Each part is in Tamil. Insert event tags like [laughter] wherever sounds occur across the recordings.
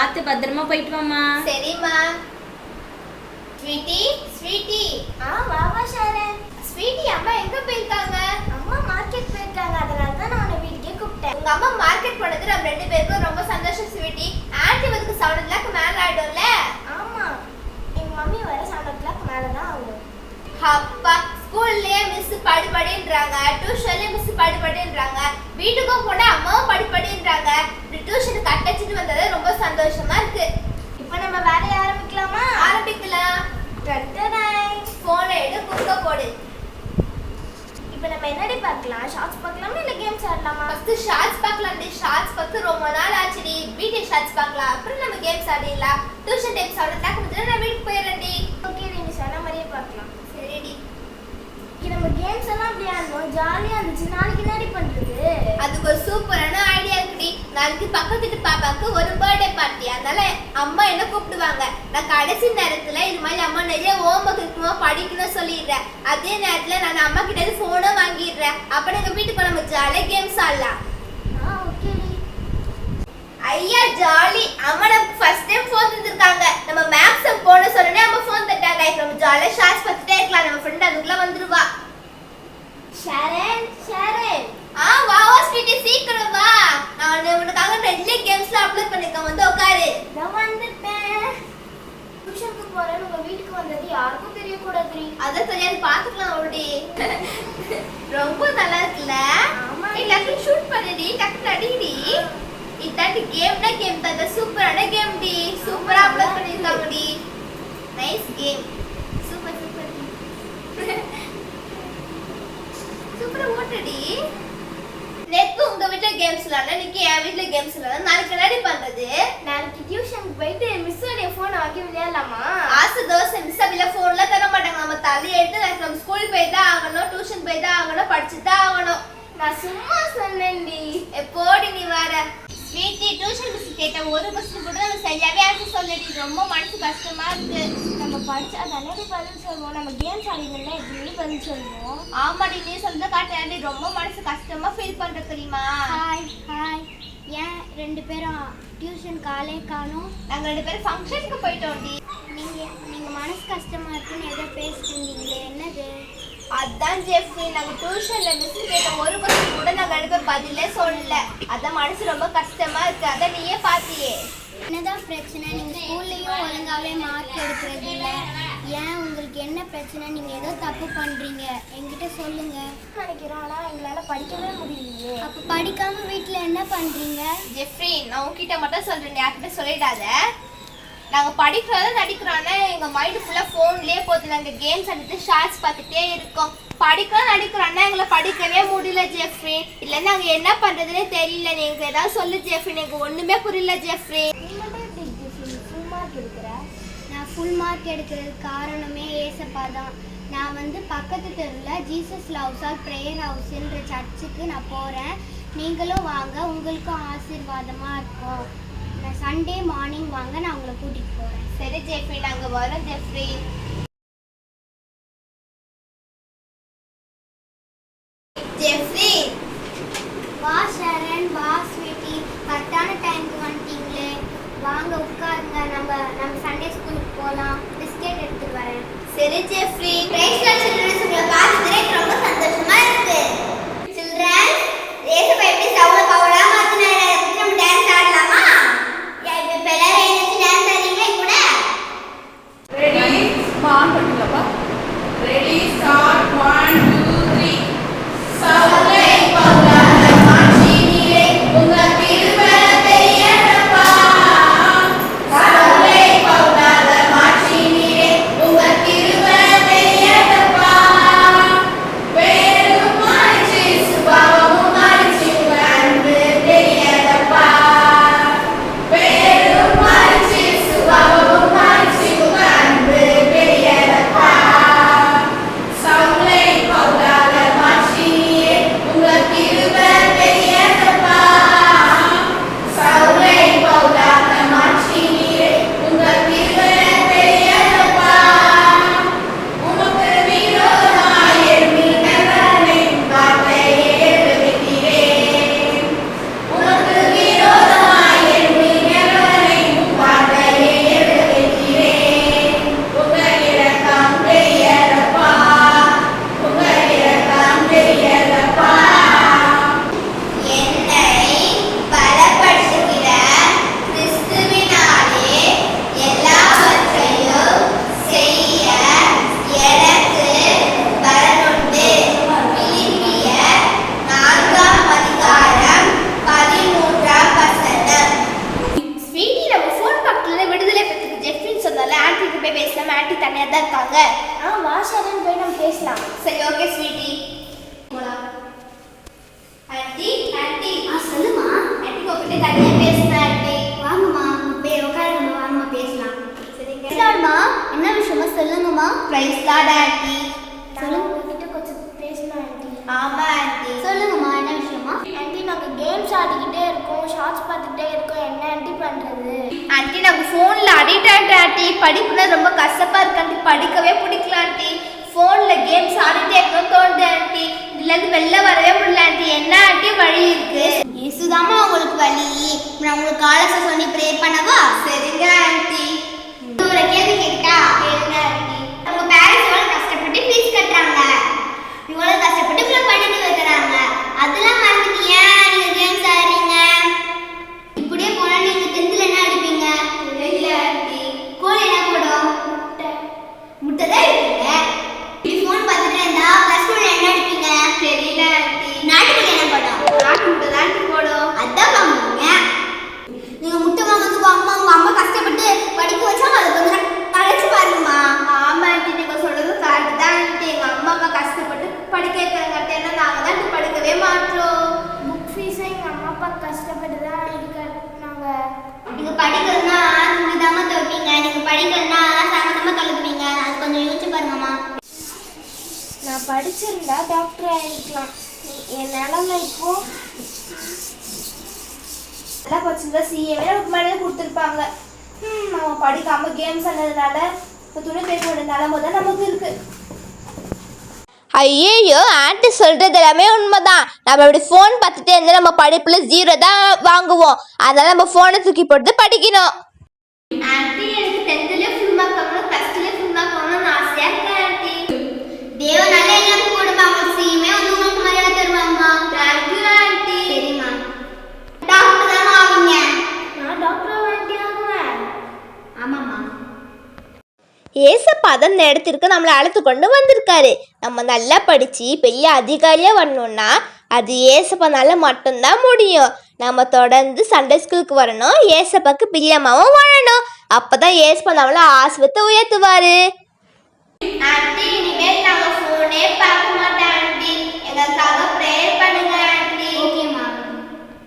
பார்த்து பத்திரமா போயிட்டு வாம்மா. சரிம்மா. Sweetie sweetie. ஆ வா வா ஷாரன் ஸ்வீட்டி அம்மா எங்க போயிருக்காங்க? அம்மா மார்க்கெட் போயிருக்காங்க. அதனால தான் நான் உன்னை வீட்டுக்கே கூப்பிட்டேன். உங்க அம்மா மார்க்கெட் போனது நம்ம ரெண்டு பேருக்கும் ரொம்ப சந்தோஷம் ஸ்வீட்டி. ஆன்ட்டி வந்து செவன் லேக் மேல ஆயிடும்ல? ஆமா. எங்க மம்மி வர செவன் ஓ கிளாக் மேலே தான் ஆகும். அப்பா ஸ்கூல்லயே மிஸ் படி படின்றாங்க டியூஷன்லயே மிஸ் படி படின்றாங்க வீட்டுக்கும் போனா அம்மாவும் படி படின்றாங்க டியூஷன் கட்டச்சிட்டு வந்தது ரொம்ப சந்தோஷமா இருக்கு. இப்போ நம்ம வேலையை ஆரம்பிக்கலாமா? ஆரம்பிக்கலாம். டட்டடாய். போனை எடு குறுக்க போடு. இப்போ நம்ம என்னடி பார்க்கலாம்? ஷார்ட்ஸ் பார்க்கலாமா இல்லை கேம்ஸ் ஆடலாமா? ஃபர்ஸ்ட் ஷார்ட்ஸ் பார்க்கலாம் ஷார்ட்ஸ் பார்த்து ரொம்ப நாள் ஆச்சுடி. வீட்டு ஷார்ட்ஸ் பார்க்கலாம். அப்புறம் நம்ம கேம்ஸ் ஆடிடலாம். டியூஷன் டைம் செவன் லேக் முடிஞ்சு நான் வீட்டுக்கு போயிடுறேன்டி ஓகே நீங்க சொன்ன மாதிரியே பார்க்கலாம். சரிடி. நம்ம கேம்ஸ் எல்லாம் அப்படி ஆடணும் ஜாலியாக இருந்துச்சு. நாளைக்கு என்னடி பண்ணுறது அதுக்கு ஒரு சூப்பரான ஐடியா நாளைக்கு பக்கத்து வீட்டு பாப்பாக்கு ஒரு பர்த்டே பார்ட்டி அதனால அம்மா என்ன கூப்பிடுவாங்க? நான் கடைசி நேரத்துல இது மாதிரி அம்மா நிறைய ஹோம்ஒர்க் இருக்குமோ படிக்கணும் சொல்லிடுறேன். அதே நேரத்துல நான் அம்மா கிட்ட இருந்து போனும் வாங்கிடுறேன். அப்புறம் எங்க வீட்டுக்கு நம்ம ஜாலியா கேம்ஸ் ஆடலாம். ஐயா ஜாலி அம்மா நமக்கு ஃபர்ஸ்ட் டைம் ஃபோன் தந்திருக்காங்க. நம்ம மேக்ஸம் போன சொன்னே அம்மா ஃபோன் தட்டாங்க. இப்போ நம்ம ஜாலியா ஷார்ட்ஸ் பார்த்துட்டே இருக்கலாம். நம்ம ஃப்ரெண்ட் அதுக்குள்ள வந்துருவா. ஷாரன் ஷாரன் ஆ வா வா ஸ்வீட்டி சீக்கிரம் வா. நான் உனக்காக நிறைய கேம்ஸ்ல அப்லோட் பண்ணிருக்கேன் வந்து உட்காரு நான் வந்துட்டேன். டியூஷனுக்கு போறேன் உங்க வீட்டுக்கு வந்தது யாருக்கும் தெரியக்கூடாதுடி. அதான் தெரியாது பாத்துக்கலாம் ஓடி. [laughs] ரொம்ப நல்லா இருக்குல்ல? ஆமா. நீ டக்குனு ஷூட் பண்ணுடி. டக்குனு அடிடி. இதாண்டி கேம்னா கேம் தான். சூப்பரான கேம் டி. சூப்பரா அப்லோட் பண்ணிருக்காங்கடி. நைஸ் கேம் சூப்பர் சூப்பர் [laughs] சூப்பரா ஓட்டுடி. வீட்ல கேம்ஸ் விளையாட இன்னைக்கு என் வீட்ல கேம்ஸ் விளையாட நாளைக்கு என்னடி பண்றது நாளைக்கு டியூஷனுக்கு போயிட்டு மிஸ்ஸோடைய ஃபோனை வாங்கி விளையாடலாமா? ஆசை தோசை மிஸ் அப்படில போன்ல தர மாட்டாங்க. நம்ம தள்ளி எடுத்து நாளைக்கு நம்ம ஸ்கூல் போய் தான் ஆகணும் டியூஷன் போய் தான் ஆகணும் படிச்சு தான் ஆகணும். நான் சும்மா சொன்னேன்டி. எப்போடி நீ வர ஸ்வீட்டி டியூஷன் மிஸ் கேட்ட ஒரு கொஸ்டின் கூட நம்ம சரியாவே ஆன்சர் சொல்லடி. ரொம்ப மனசு கஷ்டமா இருக்கு. நம்ம படிச்சா தானே பதில் சொல்லுவோம். நம்ம கேம்ஸ் ஆடினா எப்படி பதில் சொல்லுவோம். ஆமாடி நீ சொல்ல காட்டாடி ரொம்ப மனசு கஷ்டமா ஃபீல் பண்ற தெரியுமா? ஹாய் ஹாய் ஏன் ரெண்டு பேரும் டியூஷன் காலே காணும்? நாங்க ரெண்டு பேரும் ஃபங்க்ஷனுக்கு போயிட்டோம்டி. நீங்க நீங்க மனசு கஷ்டமா இருக்குன்னு ஏதோ பேசிட்டீங்களே என்னது? அதான் ஜெஃப்ரி நாங்க டியூஷன்ல மிஸ் கேட்ட ஒரு கொஸ்டின் கூட நாங்க ரெண்டு பேரும் பதிலே சொல்லல. அதான் மனசு ரொம்ப கஷ்டமா இருக்கு. அதான் நீயே பாத்தியே. என்னதான் பிரச்சனை? நீங்க ஸ்கூல்லையும் ஒழுங்காவே மார்க் எடுக்கிறது இல்ல ஏன் உங்களுக்கு என்ன பிரச்சனை? நீங்க ஏதோ தப்பு பண்றீங்க. என்கிட்ட சொல்லுங்க. நினைக்கிறோம் ஆனா எங்களால படிக்கவே முடியலையே. அப்ப படிக்காம வீட்ல என்ன பண்றீங்க? ஜெஃப்ரி நான் உன்கிட்ட மட்டும் சொல்றேன். யார்கிட்ட சொல்லிடாத நாங்க படிக்கிறத நடிக்கிறோன்னா எங்க மைண்ட் ஃபுல்லா போன்லயே போகுது நாங்க கேம்ஸ் அடித்து ஷார்ட்ஸ் பார்த்துட்டே இருக்கோம். படிக்கிறோம் நடிக்கிறோன்னா எங்களை படிக்கவே முடியல ஜெஃப்ரி. இல்ல நாங்க என்ன பண்றதுனே தெரியல. நீங்க ஏதாவது சொல்லு ஜெஃப்ரி. எனக்கு ஒண்ணுமே புரியல ஜெஃப்ரி. நான் ஃபுல் மார்க் எடுக்கிறதுக்கு காரணமே ஏசப்பா தான். நான் வந்து பக்கத்து தெருவில் ஜீசஸ் லவ்ஸ் ஆல் ப்ரேயர் ஹவுஸ்ன்ற சர்ச்சுக்கு நான் போகிறேன் நீங்களும் வாங்க உங்களுக்கும் ஆசீர்வாதமாக இருக்கும். நான் சண்டே மார்னிங் வாங்க நான் உங்களை கூட்டிகிட்டு போகிறேன் சரி ஜெஃப்ரி. நாங்க வரோம் ஜெஃப்ரி வா ஷரண் வா ஸ்வீட்டி கரெக்டான டைமுக்கு வந்துட்டீங்களே வாங்க உட்காருங்க நம்ம நம்ம சண்டே ஸ்கூலுக்கு போகலாம் பிஸ்கெட் எடுத்துட்டு வரேன் சரி ஜெஃப்ரி தனியாக பேசினாட்டே வாங்கம்மா பே உட்காருங்கம்மா வாங்கம்மா பேசலாம் சரிங்கம்மா என்ன விஷயமா சொல்லுங்கம்மா பிரைஸ்லா ஆண்டி சொல்லுங்க உங்ககிட்ட கொஞ்சம் பேசணும் ஆண்டி ஆமா ஆண்டி சொல்லுங்கம்மா என்ன விஷயமா ஆண்டி நாங்கள் கேம்ஸ் ஆடிக்கிட்டே இருக்கோம் ஷார்ட்ஸ் பார்த்துக்கிட்டே இருக்கோம் என்ன ஆண்டி பண்ணுறது ஆண்டி நாங்கள் ஃபோனில் அடிக்ட் ஆகிட்டோம் ஆண்டி படிப்புனா ரொம்ப கஷ்டப்பா இருக்கு ஆண்டி படிக்கவே பிடிக்கல ஆண்டி ஃபோன்ல கேம்ஸ் ஆடிட்டே இருக்கணும் தோணுது ஆண்டி இதுல இருந்து வெளில வரவே முடியல ஆண்டி என்ன ஆண்டி வழி இருக்கு. இயேசுதாம்மா உங்களுக்கு வழி. நான் உங்களுக்கு காலச சொல்லி ப்ரே பண்ணவா? சரிங்க ஆண்டி ஒரு கேள்வி கேட்டா? கேளுங்க ஆண்டி உங்க பேரண்ட்ஸ் எவ்வளவு கஷ்டப்பட்டு ஃபீஸ் கட்டுறாங்க இவ்வளவு கஷ்டப்பட்டு உங்களை படிக்க வைக்கிறாங்க அதெல்லாம் மறந்துட்டு ஏன் நீங்க கேம்ஸ் ஆடுறீங்க இப்படியே போனா நீங்க டென்த்ல என்ன அடிப்பீங்க இல்ல ஆண்டி கோல் என்ன போடும் முட்டை முட்டை தான் எடுப்பீங்க இப்படி ஃபோன் பார்த்துட்டு இருந்தா ப்ளஸ் டூல என்ன அடிப்பீங்க தெரியல ஆண்டி நாட்டுக்கு என்ன படம் நாட்டு முட்டை தான் ஆண்டி போடும் அதான் வாங்குவீங்க நீங்க முட்டை வாங்குறதுக்கு அம்மா உங்க அம்மா கஷ்டப்பட்டு படிக்க வச்சாங்க அதை கொஞ்சம் கழிச்சு பாருங்கம்மா ஆமா ஆண்டி நீங்க சொல்றது கரெக்ட் தான் ஆண்டி எங்க அம்மா அப்பா கஷ்டப்பட்டு படிக்க வைக்கிறாங்க ஏன்னா நாங்க தான் இப்ப படிக்கவே மாட்டோம் புக் ஃபீஸை எங்கள் அம்மா அப்பா கஷ்டப்பட்டு தான் நாங்கள் நீங்க படிக்கிறதுனா துணிதாம படிக்கிறதுனா சாமந்தமா கழுவுவீங்க அது கொஞ்சம் யோசிச்சு பாருங்கம்மா நான் படிச்சிருந்தா டாக்டர் ஆகிருக்கலாம் என் நிலமை இப்போ நல்லா படிச்சிருந்தா சிஏவே நமக்கு மேலே கொடுத்துருப்பாங்க. ம் நம்ம படிக்காம கேம்ஸ் ஆனதுனால இப்போ துணி பேச வேண்டிய நிலமை தான் நமக்கு இருக்கு. ஐயோ ஆண்டி சொல்றது எல்லாமே உண்மைதான். நம்ம இப்படி ஃபோன் பார்த்துட்டே இருந்தா நம்ம படிப்புல ஜீரோ தான் வாங்குவோம். அதனால நம்ம ஃபோனை தூக்கி போட்டு படிக்கணும் ஆண்டி எனக்கு டென்த்லயே ஃபுல் மார்க் வாங்கணும் ப்ளஸ் டூலயே ஃபுல் மார்க் வாங்கணும்னு ஆசையா இருக்கேன் ஆண்டி தேவ நல்ல எல்லாம் போடுமா உங்களுக்கு சீமே வந்து உங்களுக்கு மரியாதை தருவாங்கம்மா. தேங்க்யூ ஆண்டி சரிம்மா. டாக்டர் தானே ஆவீங்க. நான் டாக்டர் ஆண்டி ஆகுவேன். ஆமாம்மா. ஏசப்பா தான் இந்த இடத்திற்கு நம்மளை அழைத்து கொண்டு வந்திருக்காரு. நம்ம நல்லா படித்து பெரிய அதிகாரியாக வரணும்னா அது ஏசப்பானால மட்டும்தான் முடியும். நம்ம தொடர்ந்து சண்டே ஸ்கூலுக்கு வரணும் ஏசப்பாக்கு பிரியமாவும் வாழணும். அப்பதான் ஏசப்பா நம்மளை ஆஸ்பத்தை உயர்த்துவாரு. ஆண்டி இனிமேல் நாங்க ஃபோனே பார்க்க மாட்டோம் ஆண்டி எங்களுக்காக ப்ரேயர் பண்ணுங்க ஆண்டி ஓகேம்மா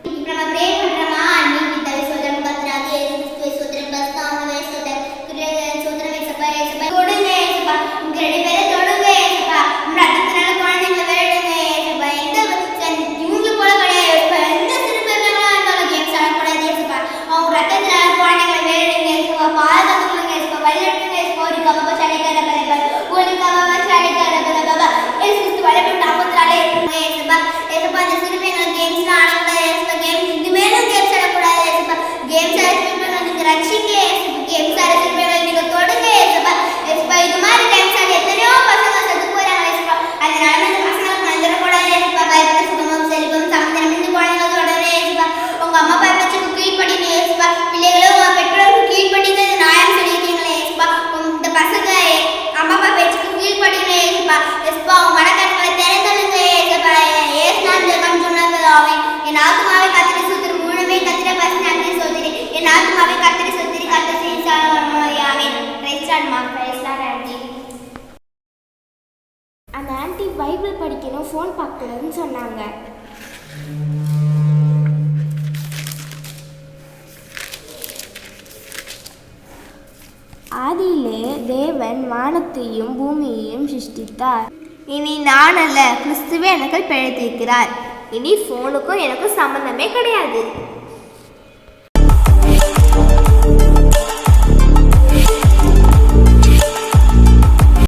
இப்போ நம்ம ப்ரே பண்றோமா நீ தலை சோதரம் கத்துறாது ஏசு கிறிஸ்துவை சோதரம் பஸ்தாமவே சோதரம் கிரியவே சோதரம் ஏசப்பா ஏசப்பா தொடுங்க ஏசப்பா உங்க ரெண்டு பேரும் தொடுங்க ஏசப்பா உங்க ரத்தத்தினால குழந்தைங்களை விளையாடுங்க ஏசப்பா எந்த சன்- இவங்க போல கிடையாது ஏசப்பா எந்த சிறு பிள்ளைங்களா இருந்தாலும் கேம்ஸ் ஆடக்கூடாது ஏசப்பா அவங்க ரத்தத்தினால குழந்தைங்களை விளையாடுங்க ஏசப்பா பாதுகாத்துக்கொள்ளுங்க ஏசப்பா வழிநடத்துங்க ஏசப்பா ஒரு கவப சடைக்கார பரபா ஒரு கவப சடைக்கார பரபா ஏசு கிறிஸ்து வழிபட்டு நாற்பத்தாலே ஏசப்பா ஏசப்பா இந்த சிறு பிள்ளைங்களை கேம்ஸ் ஆடக்கூடாது ஏசப்பா கேம்ஸ் இனிமேலும் கேம்ஸ் ஆடக்கூடாது ஏசப்பா கேம்ஸ் ஆட சிறு பிள்ளைங்களை நீங்க ரட்சிங்க ஏசப்பா கேம்ஸ் ஆட சிறு பிள்ளைங்களை நீங்க தொடுங்க ஏசப்பா ஏசப்பா இது மாதிரி கேம்ஸ் ஆட எத்தனையோ பசங்க செத்து போறாங்க ஏசப்பா அதனால இந்த பசங்களுக்கு வந்துடக்கூடாது ஏசப்பா பயப்பட சுகமும் செழிப்பும் சமுதிரம் இந்த குழந்தைங்க தொடரே ஏசப்பா உங்க அம்மா அப்பா பேச்சுக்கு கீழ்ப்படிங்க ஏசப்பா பிள்ளைகளும் உங்க பெற்றோருக்கு கீழ்ப்படிங்க நியாயம் சொல்லியிருக்கீங்களே ஏசப்பா இந்த பசங்க அம்மா அப்பா பேச்சுக்கு கீழ்ப்படிங்க ஏசப்பா ஏசப்பா உங்க மனக்கண்களை திறந்தலுங்க ஏசப்பா ஏசுநாள் ஜெபம் சொன்னது அவன் என் ஆத்மாவை கத்திரி சுத்திரி முழுமே கத்திர பசி நன்றி சோதரி என் ஆத்மாவை கத்திரி சுத்திரி கத்திரி செய்யாவே பிரைஸ்டான்மா பிரைஸ்டான் ஆண்டி அந்த ஆண்டி பைபிள் படிக்கணும் ஃபோன் பார்க்கக்கூடாதுன்னு சொன்னாங்க. ஆதியிலே தேவன் வானத்தையும் பூமியையும் சிருஷ்டித்தார். இனி நான் அல்ல கிறிஸ்துவே எனக்கு பிழைத்திருக்கிறார். இனி ஃபோனுக்கும் எனக்கும் சம்மந்தமே கிடையாது.